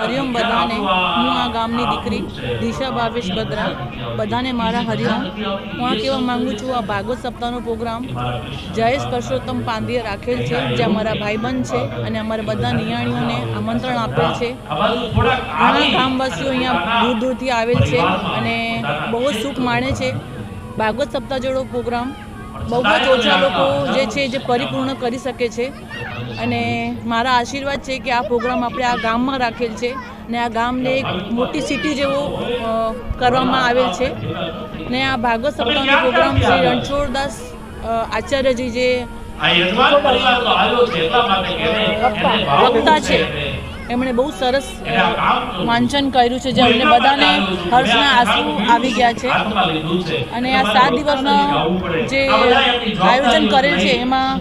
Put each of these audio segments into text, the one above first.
હરિઓમ બધાને, હું આ ગામની દીકરી દિશા ભાવેશ બદ્રા, બધાને મારા હરિઓમ હું આ કહેવા માગું છું, આ ભાગવત સપ્તાહનો પ્રોગ્રામ જયેશ પરસોત્તમ પાંધીએ રાખેલ છે, જે અમારા ભાઈબંધ છે અને અમારા બધા નિયાણીઓને આમંત્રણ આપેલ છે. ઘણા ગામવાસીઓ અહીંયા દૂર દૂરથી આવેલ છે અને બહુ જ સુખ માણે છે. ભાગવત સપ્તાહ જેવો પ્રોગ્રામ બહુ જ ઓછા લોકો જે છે જે પરિપૂર્ણ કરી શકે છે. અને મારા આશીર્વાદ છે કે આ પ્રોગ્રામ આપણે આ ગામમાં રાખેલ છે ને આ ગામને એક મોટી સિટી જેવો કરવામાં આવેલ છે. ને આ ભાગવત સપ્તાહનો પ્રોગ્રામ શ્રી રણછોડદાસ આચાર્યજી જે વક્તા છે. એમણે બહુ સરસ વાંચન કર્યું છે, જે અમને બધાને હર્ષના આંસુ આવી ગયા છે. અને આ સાત દિવસના જે આયોજન કરેલ છે, એમાં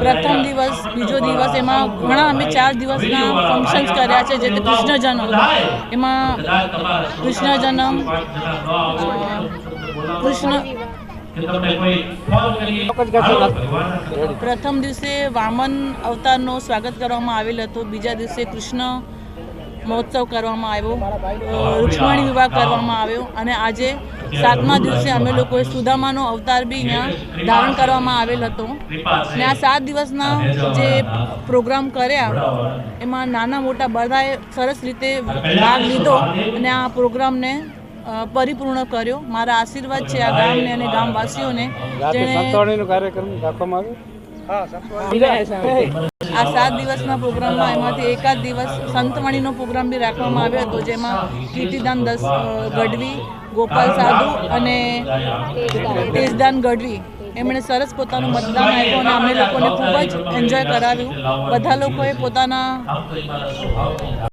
પ્રથમ દિવસ, બીજો દિવસ, એમાં ઘણા અમે ચાર દિવસના ફંક્શન્સ કર્યા છે જે કૃષ્ણ જન્મ એમાં કૃષ્ણ જન્મ કૃષ્ણ પ્રથમ દિવસે વામન અવતારનો સ્વાગત કરવામાં આવેલ હતો. બીજા દિવસે કૃષ્ણ મહોત્સવ કરવામાં આવ્યો. રૂક્ષ્મણી વિવાહ કરવામાં આવ્યો. અને આજે સાતમા દિવસે અમે લોકોએ સુદામાનો અવતાર બી અહીંયા ધારણ કરવામાં આવેલ હતો. ને આ સાત દિવસના જે પ્રોગ્રામ કર્યા એમાં નાના મોટા બધાએ સરસ રીતે ભાગ લીધો અને આ પ્રોગ્રામને પરિપૂર્ણ કર્યો. મારા આશીર્વાદ છે આ ગામને અને ગામવાસીઓને. જેણે સંતવાણીનો કાર્યક્રમ રાખવામાં આવ્યો? આ સાત દિવસના પ્રોગ્રામમાં એમાંથી એકાદ દિવસ સંતવાણીનો પ્રોગ્રામ બી રાખવામાં આવ્યો હતો જેમાં કીર્તિદાન દસ ગઢવી ગોપાલ સાધુ અને તેજદાન ગઢવી. એમણે સરસ પોતાનું મતદાન આપ્યું અને અમે લોકોને ખૂબ જ એન્જોય કરાવ્યું. બધા લોકોએ પોતાના